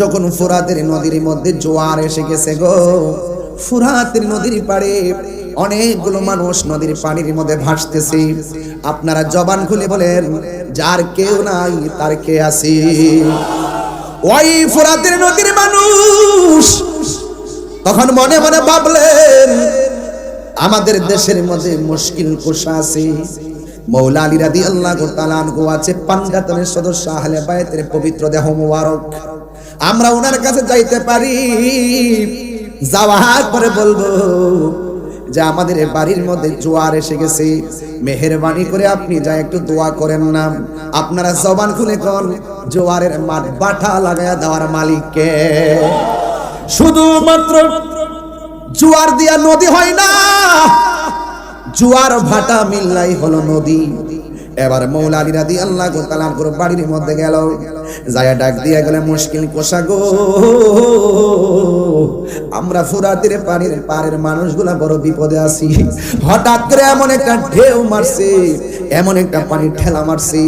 যখন ফুরাতের নদীর মধ্যে জোয়ার এসে গেছে গো, ফুরাতের নদীর পাড়ে অনেকগুলো মানুষ নদীর পানির মধ্যে ভাসতেছে। আপনারা জবান খুলে বলেন, যার কেউ নাই, তার কে আছে? ওই ফুরাতের নদীর মানুষ তখন মনে মনে ভাবলেন, আমাদের দেশের মধ্যে মুশকিল কোষা আছে। মৌলা আলী রাদি আল্লাহ তালানহু আছে পাঞ্জাতনের সদস্য আহলে বায়তের পবিত্র দেহ মুবারক। আমরা ওনার কাছে যাইতে পারি। যাওয়ার পরে বলব যে আমাদের বাড়ির মধ্যে জোয়ার এসে গেছে। মেহেরবানি করে আপনি যা একটু দোয়া করেন না। আপনারা জবান খুলে কন, জোয়ারের মাঠ বাঠা লাগায়া দেওয়ার মালিককে। শুধুমাত্র জোয়ার দিয়া নদী হয় না জোয়ার ভাটা মিল্লাই হলো নদী। এবার মৌলা আলী আল্লাহ করে বাড়ির মধ্যে গেল। যায়া ডাক দিয়া গেলে মুশকিল কোষা গো আমরা ফুরাতের পানির পাড়ের মানুষগুলা বড় বিপদে আছি। হঠাৎ করে এমন একটা ঢেউ মারছে, এমন একটা পানি ঠেলা মারছে।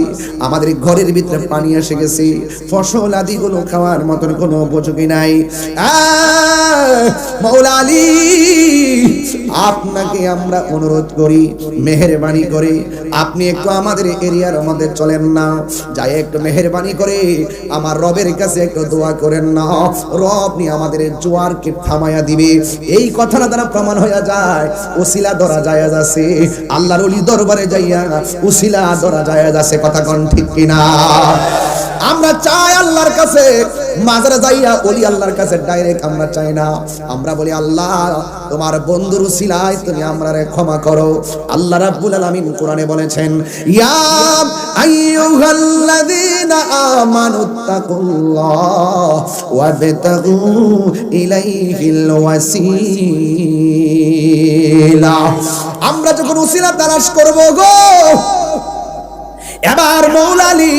আমাদের ঘরের ভিতরে পানি এসে গেছে। ফসল আদিগুলো খাওয়ার মতন কোনো উপযোগী নাই। মৌলা আপনাকে আমরা অনুরোধ করি, মেহেরবানি করে। আপনি একটু আমাদের এরিয়ার মধ্যে চলেন না। যাই একটু মেহেরবানি করে। আমার রবের কাছে একটু দোয়া করেন না। রব নিয়ে আমাদের জোয়ারকে থামায়া দিবে। এই কথাটা দ্বারা প্রমাণ হয়ে যায়, ওসিলা ধরা যায় আছে। আল্লাহর ওলি দরবারে যাইয়া উসিলা ধরা যায় আছে। কথা কন ঠিক কিনা? আমরা চাই আল্লাহর কাছে। মাজারে যাইয়া ওলি আল্লাহর কাছে ডাইরেক্ট আমরা চাই না। আমরা বলি, আল্লাহ, তোমার বন্ধুর উসিলায় তুমি আমরারে ক্ষমা করো। আল্লাহ রাব্বুল আলামিন কোরআনে বলেছেন, ইয়া আইয়ুহাল্লাযীনা আমানুত্তাকুল্লাহ ওয়াবতাগু ইলাইহিল ওয়াসিলা। আমরা যখন উসিলা তালাশ করব গো, এবার মৌলালি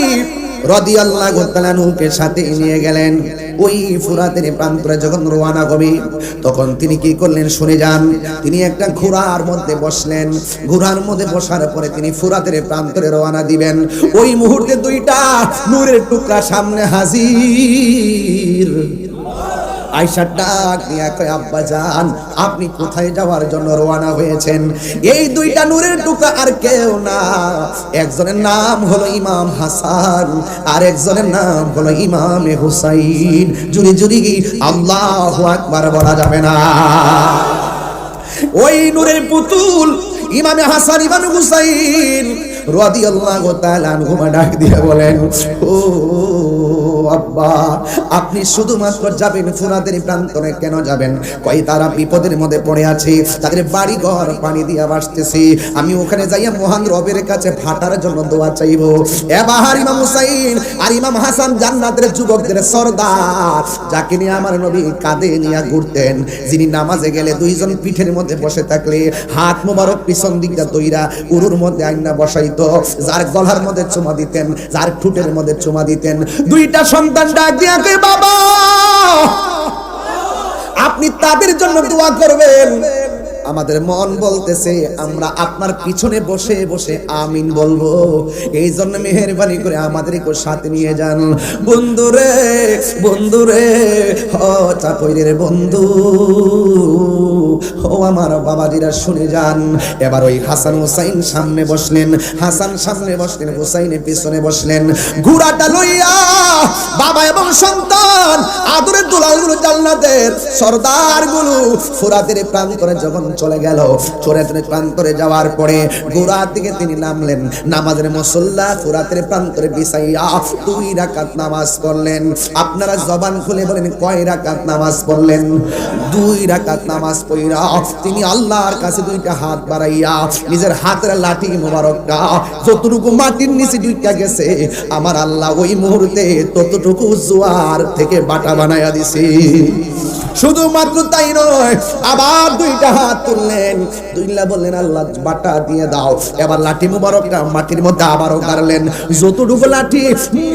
রাদিয়াল্লাহু তাআলাকে সাথে নিয়ে গেলেন। ওই ফুরাতের প্রান্তরে যখন রওনা হবে, তখন তিনি কি করলেন শুনে যান। তিনি একটা ঘোড়ার মধ্যে বসলেন। ঘোড়ার মধ্যে বসার পরে তিনি ফুরাতের প্রান্তরে রওনা দিবেন। ওই মুহূর্তে দুইটা নূরের টুকরা সামনে হাজির। আয়সা ডাক কয়, আব্বা যান আপনি কোথায় যাওয়ার জন্য রওনা হয়েছেন? এই দুইটা নূরের টুকরা আর কেউ না। একজনের নাম হলো ইমাম হাসান, আর একজনের নাম হলো ইমামে হুসাইন। জুরি জুরি আল্লাহু আকবার বলা যাবে না। ওই নূরের পুতুল ইমামে হাসান, ইমামে হুসাইন রাদিয়াল্লাহু তাআলা আনহুমা ডাক দিয়ে বলেন, ও আব্বা, আপনি শুধুমাত্র যাবেন ফুরাদের প্রান্তরে কেন যাবেন? কই তারা বিপদের মধ্যে পড়ে আছে, তাদের বাড়ি ঘর পানি দিয়া বাসতেছে আমি ওখানে যাইয়া মহান রবের কাছে ফাটার জন্য দোয়া চাইব। এবার হুসাইন আর ইমাম হাসান জান্নাতের যুবকদের সর্দার, যাকে নিয়ে আমার নবী কাঁধে নিয়ে ঘুরতেন, যিনি নামাজে গেলে দুইজন পিঠের মধ্যে বসে থাকলে, হাত মোবারক পিছন দিকটা দইরা উরুর মধ্যে আইনা বসাইতো, যার গলার মধ্যে চুমা দিতেন, যার ঠুটের মধ্যে চুমা দিতেন। দুইটা সন্তান ডাক দিয়া বাবা আপনি তাদের জন্য দোয়া করবেন। আমাদের মন বলতেছে, আমরা আপনার পিছনে বসে বসে আমিন বলব। এই জন্য মেহরবানি করে আমাদের একটু সাথে নিয়ে যান। বন্ধুরে বন্ধুরে ও চাকরির বন্ধু। ও আমার বাবাজিরা শুনে যান। এবার ওই হাসান হুসাইন সামনে বসলেন। হাসান সামনে বসলেন, হুসাইনের পিছনে বসলেন। ঘোড়াটা লইয়া বাবা এবং সন্তান আদরের দুলালগুলো জান্নাতের সর্দারগুলো ফুরাতের প্রান্তরে যখন চলে গেল। ফুরাতের প্রান্তরে যাওয়ার পরে ঘোড়ার দিকে তিনি নামলেন। নামাজের মুসল্লা ফুরাতের প্রান্তরে বিছাইয়া দুই রাকাত নামাজ পড়লেন। আপনারা জবান খুলে বলেন, কয় রাকাত নামাজ পড়লেন? দুই রাকাত নামাজ পড়া তিনি আল্লাহর কাছে দুইটা হাত বাড়াইয়া নিজের হাতের লাঠি মোবারকটা, যতটুকু মাটির নিচে দুইটা গেছে, আমার আল্লাহ ওই মুহূর্তে ততটুকু জোয়ার থেকে বাটা বানাইয়া দিছে। শুধুমাত্র তাই নয়, আবার দুইটা হাত তুললেন। দুইলা বললেন, আল্লাহ, বাটা দিয়ে দাও। এবার লাঠি মুবারকটা মাটির মধ্যে আবারও গাড়লেন। যতটুকু লাঠি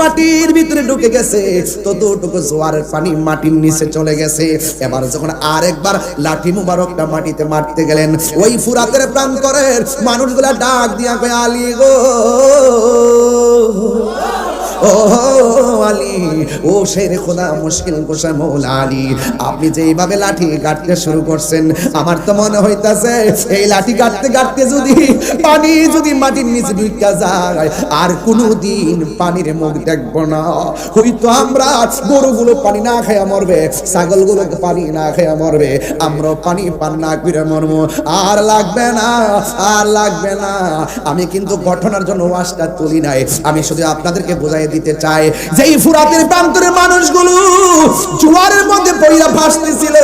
মাটির ভিতরে ঢুকে গেছে, ততটুকু জোয়ারের পানি মাটির নিচে চলে গেছে। এবার যখন আরেকবার লাঠি মুবারকটা মাটিতে মারতে গেলেন, ওই ফুরাতের প্রান্তরের মানুষগুলা ডাক দিয়া আলী গো! ও আলী, ও শের খোদা, মুশকিল কোষা মৌলা আলী, আপনি যে এইভাবে লাঠি কাটতে শুরু করছেন, আমার তো মনে হইতাছে এই লাঠি কাটতে কাটতে যদি পানি যদি মাটির নিচে ঢুকা যায়, আর কোনোদিন পানির মুখ দেখব না। হয়তো আমরা গরুগুলো পানি না খাইয়া মরবে, ছাগলগুলো পানি না খাইয়া মরবে আমরা পানি পান না করে মরবো। আর লাগবে না, আর লাগবে না। আমি কিন্তু ঘটনার জন্য ওয়াজটা তুলি নাই। আমি শুধু আপনাদেরকে বোঝাই দিতে চাই যে এই ফুরাতের প্রান্তরের মানুষগুলো জোয়ারের মধ্যে পইরা ভাসতেছিল,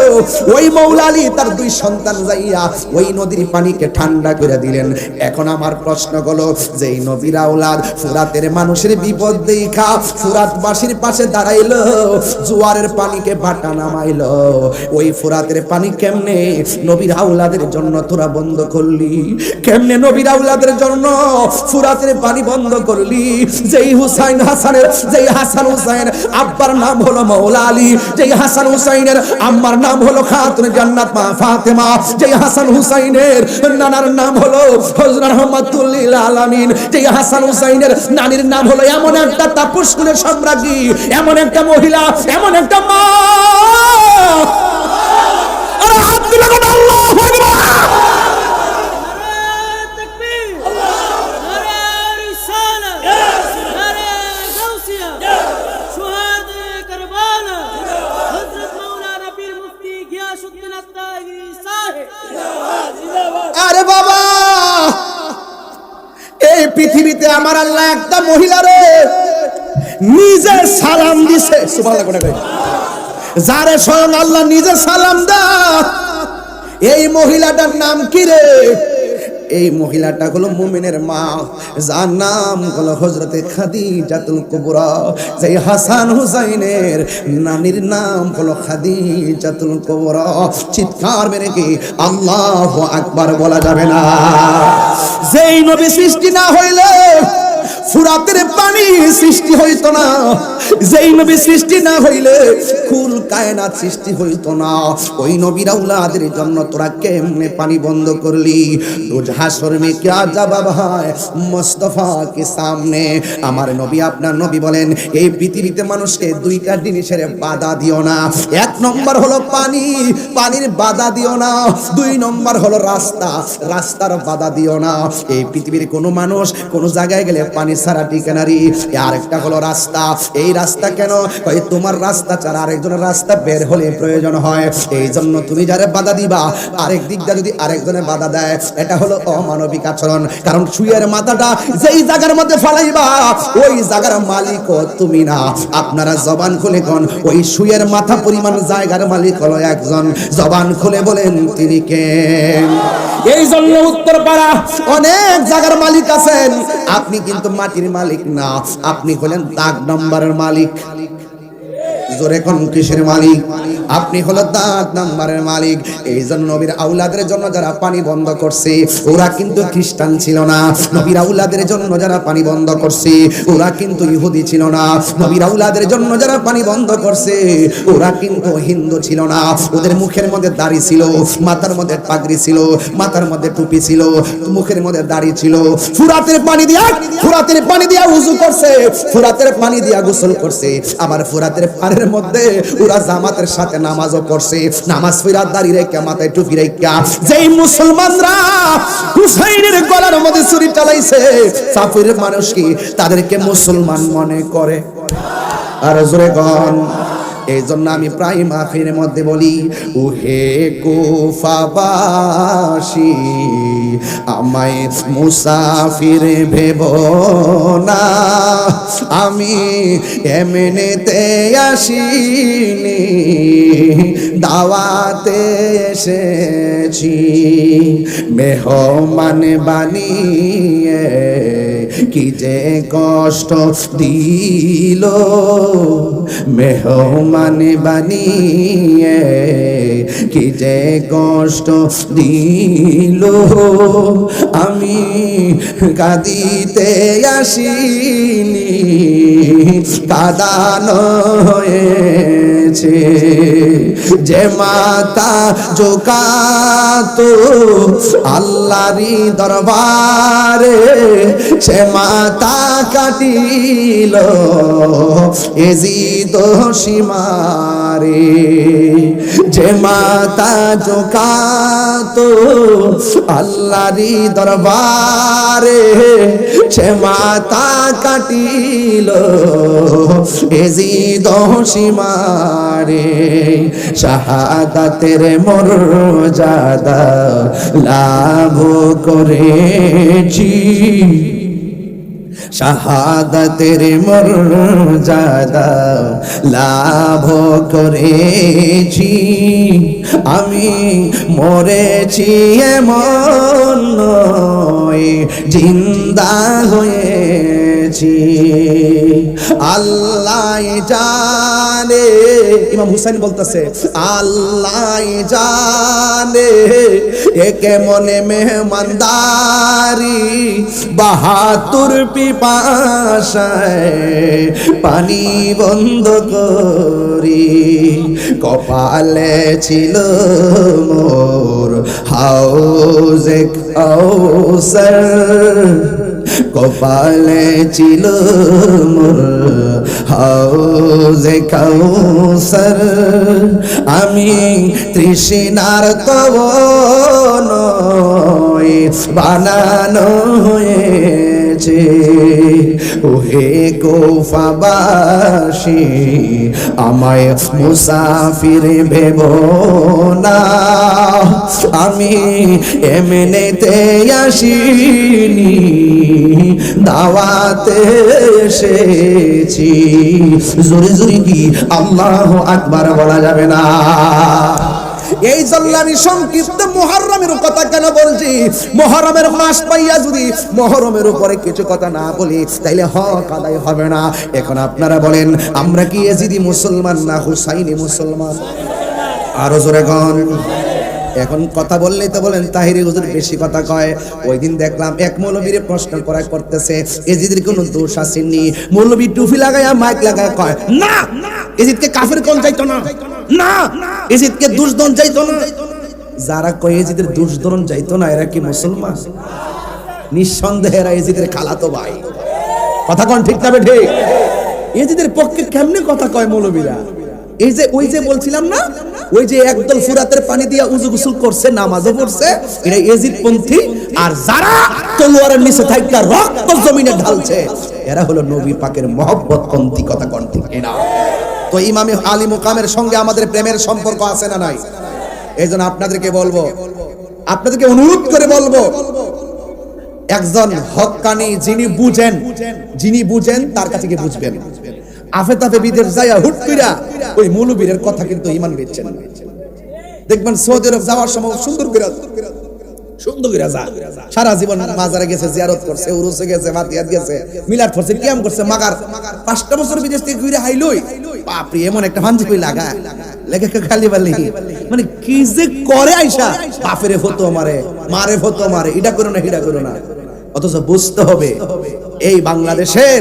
ওই মৌলালি তার দুই সন্তান যাইয়া ওই নদীর পানিকে ঠান্ডা করে দিলেন। এখন আমার প্রশ্ন হলো যে এই নবীর আওলাদ ফুরাতের মানুষের বিপদ দেখা ফুরাতবাসীর পাশে দাঁড়াইলো, জোয়ারের পানিকে বাটা নামাইলো, ওই ফুরাতের পানি কেমনে নবীর আওলাদের জন্য তোরা বন্ধ করলি? কেমনে নবীর আওলাদের জন্য ফুরাতের পানি বন্ধ করলি? যেই হুসাইন হাসানের, যেই হাসান হুসাইন আব্বার নাম হলো মৌলা আলী, যেই হাসান হুসাইনের আম্মার নাম হলো খাতুন জান্নাত মা ফাতেমা, যেই হাসান হুসাইনের নানার নাম হলো হযরত রহমাতুল্লিল আলামিন, যেই হাসান হুসাইনের নানির নাম হলো এমন একটা তাপস কুলের সম্রাজ্ঞী, এমন একটা মহিলা, এমন একটা মা। আরে হাত কোন আল্লাহু আকবার। পৃথিবীতে আমার আল্লাহ একটা মহিলারে নিজে সালাম দিছে। যারে স্বয়ং আল্লাহ নিজে সালাম দা এই মহিলাটার নাম কি রে? এই মহিলাটা হলো মুমিনের মা, যার নাম হলো হজরতে খাদি খাদিজাতুল কুবরা। যেই হাসান হুসাইনের নানির নাম হলো খাদিজাতুল কুবরা। চিৎকার মেরে কি আল্লাহ আকবার বলা যাবে না। যেই নবী সৃষ্টি না হইলে ফুরাতের পানি সৃষ্টি হইতো না। যেই নবী সৃষ্টি না হইলে কুল কায়নাত সৃষ্টি হইতো না। ওই নবীর আউলাদের জন্য তোরা কেমনে পানি বন্ধ করলি? রোজ হাসর মে क्या জবাব হয় মুস্তাফা কে সামনে। আমার নবী, আপনার নবী বলেন, এই পৃথিবীতে মানুষকে দুইটা জিনিসের বাধা দিও না। এক নম্বর হলো পানি, পানির বাধা দিও না। দুই নম্বর হলো রাস্তা, রাস্তার বাধা দিও না। এই পৃথিবীর কোনো মানুষ কোনো জায়গায় গেলে পানি ছাড়া ঠিকানারি আর একটা হলো রাস্তা। এই রাস্তা কেন? তোমার রাস্তা ছাড়া আরেকজনের রাস্তা বের হলে প্রয়োজন হয়। এই জন্য তুমি যারে বাধা দিবা, আরেক দিকটা যদি আরেকজনের বাধা দেয়, এটা হলো অমানবিক আচরণ। কারণ সুয়ের মাথাটা যেই জায়গার মধ্যে ফালাইবা, ওই জায়গার মালিকও তুমি না। আপনারা জবান খুলে কোন, ওই সুয়ের মাথা পরিমাণ জায়গার মালিক হলো একজন। জবান খুলে বলেন, তিনি কে? এই জন্য উত্তর পাড়া অনেক জায়গার মালিক আছেন। আপনি কিন্তু মাটির মালিক না আপনি হলেন দাগ নম্বরের মালিক। হিন্দু ছিল না। ওদের মুখের মধ্যে দাড়ি ছিল, মাথার মধ্যে পাগড়ি ছিল, মাথার মধ্যে টুপি ছিল, মুখের মধ্যে দাড়ি ছিল। ফুরাতের পানি দিয়া, ফুরাতের পানি দিয়া উজু করছে, ফুরাতের পানি দিয়া গোসল করছে। আবার ফুরাতের পানির মধ্যে ওরা জামাতের সাথে নামাজও পড়ছে, নামাজ ফিরার দাঁড়িয়ে রেখা মাথায় টুপি রেখা। যেই মুসলমানরা হুসাইনের গলার মধ্যে ছুরি চালাইছে সাফির মানুষ কি তাদেরকে মুসলমান মনে করে? আর জোরে গন এই জন্য আমি প্রায় মাহফিলের মধ্যে বলি উহে কুফাবাসী, আমায় মুসাফির ভেব না। আমি এমনিতে আসিনি, দাওয়াতে এসেছি, মেহমান বানিয়ে কি যে কষ্ট দিল, মেহমান বানিয়ে কি যে কষ্ট দিল। আমি কাঁদিতে আসিনি কাদানো হয়েছে যে মাতা জোকাতো আল্লাহরি দরবারে সে মাতা কাটিল এজিদ সীমারে যে মাতা জোকাতো আল্লাহরি দরবারে, সে মাতা কাটিল এজি এজিদ সীমারে শাহাদাতের মর্যাদা লাভ করেছি। শাহাদাতের মর্যাদা লাভ করেছি। আমি মরেছি এমন জিন্দা হয়েছি। আল্লাহ জানে, ইমাম হুসাইন বলতেছে, আল্লাহ জানে একে মনে মেহমানদারি। বাহাতুর পিপাসায় পানি বন্ধ করি। কপালে ছিল মোর হাউজে কাউসার। কপালে ছিল মোর হাউজে কাউসার। আমি তৃষ্ণার তব নয় বানানো হয়েছে ওহে কোফাবাসী, আমায় মুসাফির ভেব না। আমি এমনিতে আসিনি, দাওয়াতে এসেছি। জোরে জোরে কি আল্লাহ আকবার বলা যাবে না? এই জন্য আমি সংক্ষিপ্ত মহরমের কথা কেন বলছি? মহরমের মাস পাইয়া যদি মহরমের উপরে কিছু কথা না বলি, তাইলে হক আদায় হবে না। এখন আপনারা বলেন, আমরা কি এজিদি মুসলমান না হুসাইনি মুসলমান? আরও জোরে গন এখন কথা বললেই তো বলেন, তাহিরি হুজুর বেশি কথা কয়। ওই দিন দেখলাম এক মৌলবীর প্রশ্ন করা করতেছে, এজিদের কোনো দোষ আসেনি মৌলবী টুপি লাগায়া মাইক লাগায় কয় না, এজিদকে কাফের কোন যাইতো না? না! এজিদকে দুষদন যাইতো না। যারা কয় এজিদের দুষদরন যাইতো না, এরা কি মুসলমান? নিঃসন্দেহে এরা এজিদের খালাতো ভাই। কথা কোন ঠিক তবে ঠিক এজিদের পক্ষে কেমনে কথা কয় মৌলবীরা? এই যে, ওই যে বলছিলাম না, ওই যে একদল ফুরাতের পানি দিয়া উজু গোসল করছে, নামাজও পড়ছে এটা এজিদ পন্থী আর যারা তলোয়ারের নিচে থাইকা রক্ত জমিনে ঢালছে, এরা হলো নবী পাকের মহব্বত পন্থী কথা কণ্ঠী এরা তো ইমামে আলী মুকামের সঙ্গে আমাদের প্রেমের সম্পর্ক আছে না নাই? এই জন্য আপনাদেরকে বলব, আপনাদেরকে অনুরোধ করে বলব, একজন হক্কানি যিনি বুঝেন যিনি বুঝেন তার কাছে গিয়ে বুঝবেন। আফে তাফে বিদেশ যাইয়া হুট কইরা ওই মৌলবীরের কথা কিন্তু ইমান বেচছেন দেখবেন সৌদি আরব যাওয়ার সময় সুন্দর করে সুন্দর করে যা সারা জীবন মাজারে গেছে, জিয়ারত করছে, উরুসে গেছে, মাতিয়াত গেছে, মিলাদ করছে কিয়াম করছে, মাগার পাঁচটা বছর বিদেশ থেকে ঘুরে হাইলই বাপরে, এমন একটা হাঞ্জি কই লাগা। লেগে খালি বালি। মানে কি যে করে আইসা বাপেরে ফতো মারে মারে ফতো মারে, এটা করো না এটা করো না। অথচ বুঝতে হবে, এই বাংলাদেশের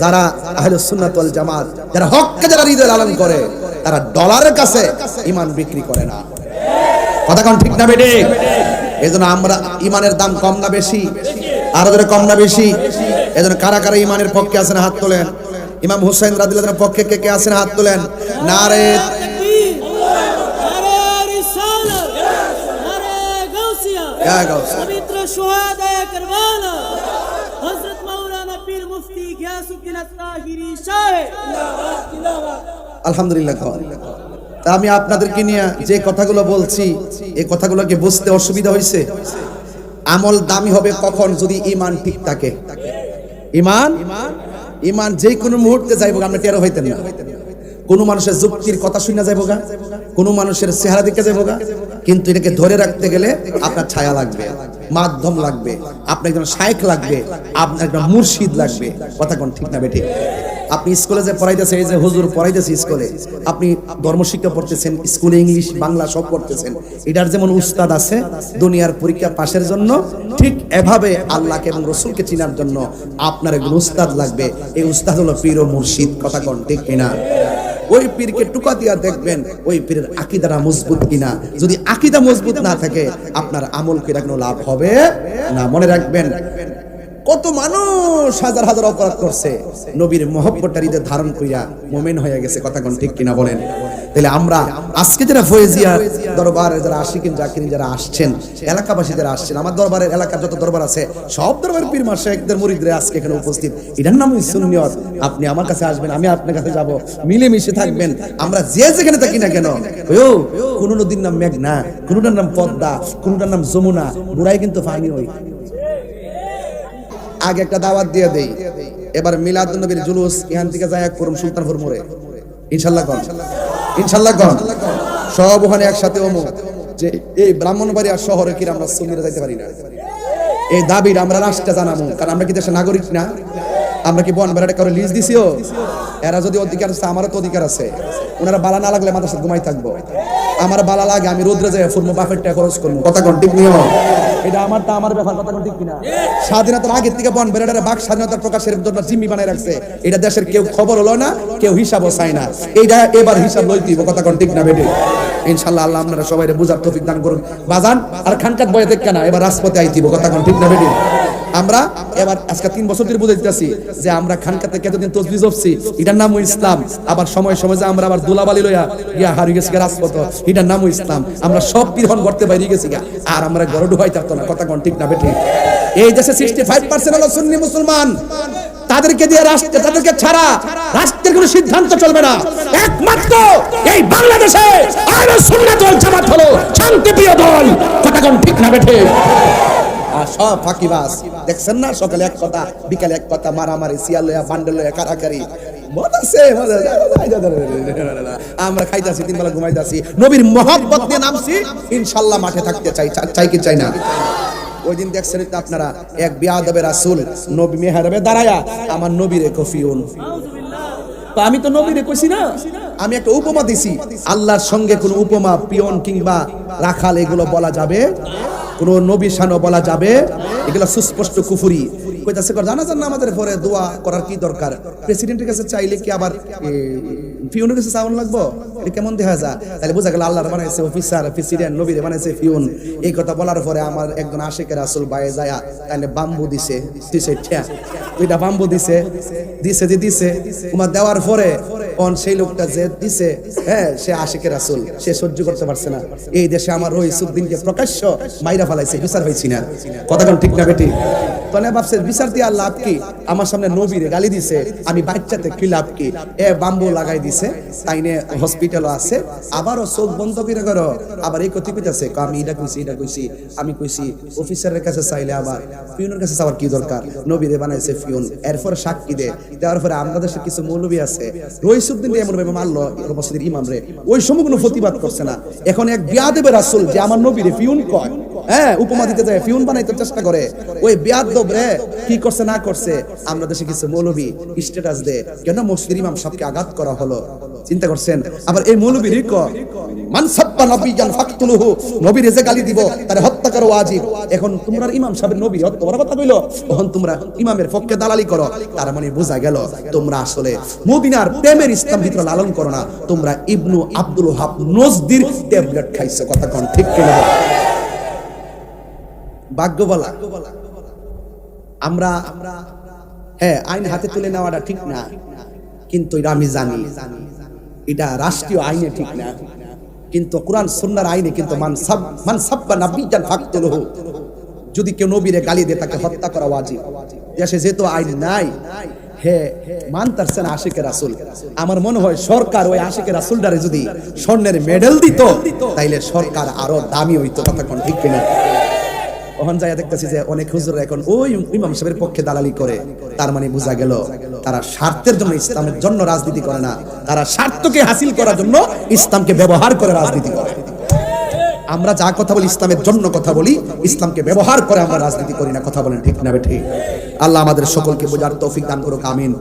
যারা আহলে সুন্নাত ওয়াল জামাত, যারা হককে, যারা হৃদয় লালন করে, তারা ডলারের কাছে ইমান বিক্রি করে না। কথা কোন ঠিক না বেটে এই জন্য আমরা ইমানের দাম কম না বেশি, আরও ধরে কম না বেশি। এই জন্য কারা কারা ইমানের পক্ষে আছেন, হাত তোলেন। ইমাম হুসাইন রাদিল্লাহ পক্ষে কে কে আছেন? হাত তোলেন। নারে পবিত্র শোহাদায় আলহামদুলিল্লাহ তা আমি আপনাদেরকে নিয়ে যে কথাগুলো বলছি এই কথাগুলোকে বুঝতে অসুবিধা হয়েছে আমল দামি হবে কখন? যদি ইমান ঠিক থাকে। ইমান ইমান যে কোনো মুহূর্তে যাইব আমরা টেরো হইতেন না। কোনো মানুষের যুক্তির কথা শুনে যাইব গা, কোন মানুষের চেহারা দিকে যাইব গা, কিন্তু এটাকে ধরে রাখতে গেলে আপনার ছায়া লাগবে। মাধ্যম লাগবে, আপনার একজন শায়েখ লাগবে, আপনার একজন মুর্শিদ লাগবে। কথা কোন ঠিক না বেঠিক আপনি স্কুলে যে পড়াইতেছে, এই যে হুজুর পড়াইতেছে স্কুলে, আপনি ধর্মশিক্ষা পড়তেছেন, স্কুলে ইংলিশ, বাংলা সব পড়তেছেন, এটার যেমন উস্তাদ আছে, দুনিয়ার পরীক্ষা পাশের জন্য, ঠিক এভাবে আল্লাহকে এবং রসুলকে চিনার জন্য আপনার একজন উস্তাদ লাগবে। এই উস্তাদ হলো পীর ও মুর্শিদ, কথা কোন ঠিক কিনা? ওই পীরকে টুকা দিয়া দেখবেন ওই পীরের আকিদারা মজবুত কিনা। যদি আকিদা মজবুত না থাকে, আপনার আমল কি কোনো লাভ হবে না? মনে রাখবেন কত মানুষ হাজার হাজার অপরাধ করছে। নবীর মহব্বতটা হৃদয়ে ধারণ কইরা মোমেন হয়ে গেছে, কথা ঠিক কিনা বলেন? তাহলে আমরা আজকে যারা ফয়েজিয়া দরবারে যারা আশিকিন জাকিন যারা আসছেন, এলাকাবাসী যারা আসছেন, আমার দরবারের এলাকার যত দরবার আছে, সব দরবার পীর মাসায়েকদের মুরিদরা আজকে এখানে উপস্থিত। এটার নাম সুন্নিয়ত। আপনি আমার কাছে আসবেন, আমি আপনার কাছে যাব। মিলেমিশে থাকবেন। আমরা যে যেখানে থাকি না কেন ও কোন নদীর নাম মেঘনা, কোনটার নাম পদ্মা, কোনটার নাম যমুনা, বুড়াই কিন্তু পানি ওই। আগে একটা দাওয়াত দিয়ে দেই। এবার মিলাদ নবীর জুলুস এখান থেকে যায় করুম সুলতানপুর মোড়ে। ইনশাল্লাহ কন। ইনশাল্লাহ কন। সব ওখানে একসাথে ওমো যে এই ব্রাহ্মণবাড়িয়া শহরে কি আমরা সুন্দর যাইতে পারি না। এই দাবির আমরা রাষ্ট্রে জানাব, কারণ আমরা কি দেশের নাগরিক না? আমরা কি বন বেড়াটা কারও লিজ দিছিও এরা যদি অধিকার আছে আমারও তো অধিকার আছে। ওনারা বালা না লাগলে মাথার সাথে ঘুমাই থাকব। আমার বালা লাগে আমি রোদ্রে যাই ফুরমো বাপের টাকা খরচ করব কথা কোন ঠিক নিয়ম। এটা আমারটা আমার ব্যাপার কথা কোন ঠিক কিনা? স্বাধীনতার আগের থেকে বন বেড়াটারে বাক স্বাধীনতার প্রকাশের জন্য জিম্মি বানায় রাখছে। এটা দেশের কেউ খবর হলো না কেউ হিসাবও চায় না। এইটা এবার হিসাব লইতে হইব কথা কোন ঠিক না বেটে? ইনশাল্লাহ আল্লাহ আপনারা সবাই বুঝার তৌফিক দান করুন। বাজান আর খানকাত বয়ে দেখ না এবার রাজপথে আইতিব কথা কোন ঠিক না বেটে? আমরা এবার আজকে তিন বছর ধরে বুঝাইতেছি যে আমরা খানকাতে কতদিন তসবিজ হচ্ছি এটার নামও ইসলাম। আবার সময় সময় যে আমরা আবার দুলাবালি লইয়া, ইয়া হারিয়ে গেছি রাজপথ, এটার নামও ইসলাম। আমরা সব পীরহন করতে বাইরে গেছি আর আমরা গড় ডুবাই থাকতো না, কথা কোন ঠিক না বেঠিক। এই দেশে সিক্সটি ফাইভ পার্সেন্ট হলো সুন্নি মুসলমান। তাদেরকে দিয়ে রাষ্ট্র, তাদেরকে ছাড়া রাষ্ট্রের কোনো সিদ্ধান্ত চলবে না। একমাত্র এই বাংলাদেশে আরও সুন্নাত ওয়াল জামাত হলো শান্তিপ্রিয় দল। কথা কোন ঠিক না বেঠিক। সব দেখছেন না? সকালে এক কথা, বিকালে এক কথা, মারামারি কারাকারি। আমরা খাইতাছি, তিন বেলা ঘুমাইতাছি। নবীর মহব্বত নিয়ে নামছি। ইনশাল্লাহ মাঠে থাকতে চাই চাই কি চাই না? ওই দিন দেখছেন আপনারা, এক রাসূল, নবী মেহরাবে দাঁড়ায়া, আমার নবীরে কফিউন। তো আমি তো নবীরে কইছি না? আমি একটা উপমা দিছি। আল্লাহর সঙ্গে কোন উপমা, পিয়ন কিংবা রাখাল, এগুলো বলা যাবে? কোন নবী শানো বলা যাবে? এগুলো সুস্পষ্ট কুফুরি। কইতাছে কর জানা জান আমাদের পরে দোয়া করার কি দরকার? প্রেসিডেন্টের কাছে চাইলে কি আবার পিয়নের কাছে চাউন লাগবো? এটা কেমন দেখা যায়? তাহলে বোঝা গেল আল্লাহর বানাইছে অফিসার প্রেসিডেন্ট নবীরে বানাইছে পিয়ন এই কথা বলার পরে আমার একজন আশেকের আসল বাইরে যায় তাহলে বাম্বু দিছে দিছে ঠ্যা। দুইটা বাম্বু দিছে দিছে যে দিছে। তোমার দেওয়ার পরে অন সেই লোকটা যে দিছে হ্যাঁ সে আশিকের রাসূল, সে সহ্য করতে পারছে না। এই দেশে আমার ওই সুদ্দিনকে প্রকাশ্য মাইরা ফেলাইছে, বিচার হয়েছি না। কথা ঠিক না বেটি? চোখ বন্ধ করে করো, আবার এই কথি আমি এটা কইছি, এটা আমি কইছি অফিসারের কাছে চাইলে আবার পিউনের কাছে চাওয়ার কি দরকার? নবীরে বানাইছে পিউন এরপর সাক্ষী দেওয়ার পরে আমাদের কিছু মৌলবী আছে। রইসুদ্দিন এমন ভাবে মারলো মসজিদের ইমাম রে। ওই প্রতিবাদ করছে না। এখন এক রাসূল যে আমার পিউন কয় হ্যাঁ উপমা দিতে যায় পিউন বানাইতে চেষ্টা করে, ওই রে কি করছে, না করছে, আমরা দেশে কিছু স্ট্যাটাস দে, কেন মসজিদের ইমাম সবকে আঘাত করা হলো? চিন্তা করছেন? আবার এই মৌলবী রিক, মান সাব্বা নবিয়ান ফাকতুলুহু গালি দিব, তারে হত্যা এখন তোমরা ইমাম সাহেবের নবী কথা কইলো, তখন তোমরা ইমামের পক্ষে দালালি করো। তার মানে বোঝা গেল, তোমরা আসলে মদিনার প্রেমের ইসলাম ভিতরে লালন করো না। তোমরা ইবনু আব্দুল ওহাব নজদির ট্যাবলেট খাইছো, কথা ঠিক কিনা? বলো? ভাগ্য আমরা হ্যাঁ আইন হাতে তুলে নেওয়াটা ঠিক না। কিন্তু এটা আমি জানি। এটা রাষ্ট্রীয় আইনে ঠিক না। কিন্তু কোরআন সুন্নার আইনে কিন্তু মানসাব মান যদি কেউ নবীরে গালি দিয়ে, তাকে হত্যা করা ওয়াজিব। দেশে যেহেতু আইন নাই, হে মানতারছেন আশিকের রাসুল। আমার মনে হয় সরকার ওই আশিকের রাসুলটারে যদি স্বর্ণের মেডেল দিত, তাইলে সরকার আরও দামি হইতো, কথা কোন ঠিক কিনা? যাইয়া দেখতেছি যে অনেক এখন ওই ইমাম সাহেবের পক্ষে দালালি করে। তার মানে বোঝা গেল তারা স্বার্থের জন্য ইসলামের জন্য রাজনীতি করে না। তারা স্বার্থকে হাসিল করার জন্য ইসলামকে ব্যবহার করে রাজনীতি করে। আমরা যা কথা বলি ইসলামের জন্য কথা বলি, ইসলামকে ব্যবহার করে আমরা রাজনীতি করি না। কথা বলেন ঠিক না ঠিক? আল্লাহ আমাদের সকলকে বোঝার তৌফিক দান করুক, আমিন।